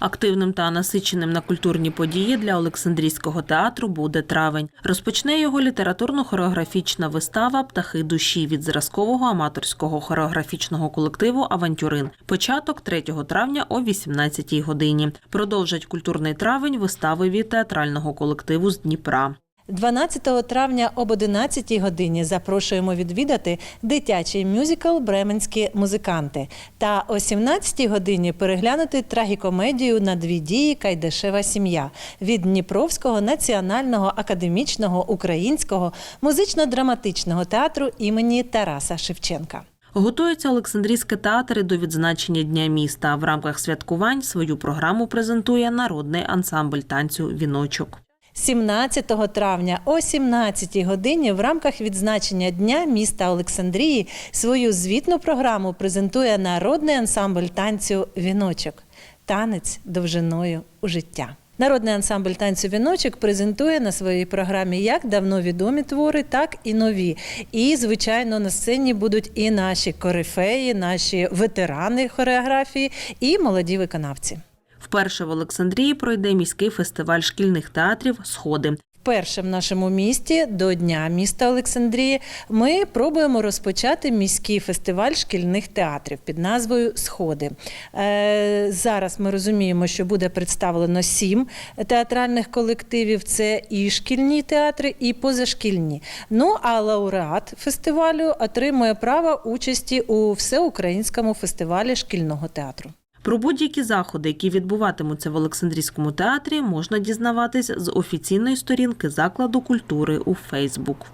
Активним та насиченим на культурні події для Олександрійського театру буде травень. Розпочне його літературно-хореографічна вистава Птахи душі від зразкового аматорського хореографічного колективу Авантюрин. Початок 3 травня о 18 годині. Продовжать культурний травень вистави від театрального колективу з Дніпра. 12 травня об 11 годині запрошуємо відвідати дитячий мюзикл Бременські музиканти та о 17 годині переглянути трагікомедію на дві дії Кайдашева сім'я від Дніпровського національного академічного українського музично-драматичного театру імені Тараса Шевченка. Готується Олександрійський театр до відзначення Дня міста. В рамках святкувань свою програму презентує народний ансамбль танцю Віночок. 17 травня о 17 годині в рамках відзначення Дня міста Олександрії свою звітну програму презентує народний ансамбль танцю Віночок. Танець довжиною у життя. Народний ансамбль танцю Віночок презентує на своїй програмі як давно відомі твори, так і нові. І, звичайно, на сцені будуть і наші корифеї, наші ветерани хореографії, і молоді виконавці. Вперше в Олександрії пройде міський фестиваль шкільних театрів Сходи. Вперше в нашому місті до Дня міста Олександрії ми пробуємо розпочати міський фестиваль шкільних театрів під назвою Сходи. Е, зараз ми розуміємо, що буде представлено сім театральних колективів: це і шкільні театри, і позашкільні. Ну а лауреат фестивалю отримує право участі у всеукраїнському фестивалі шкільного театру. Про будь-які заходи, які відбуватимуться в Олександрійському театрі, можна дізнаватись з офіційної сторінки закладу культури у Фейсбук.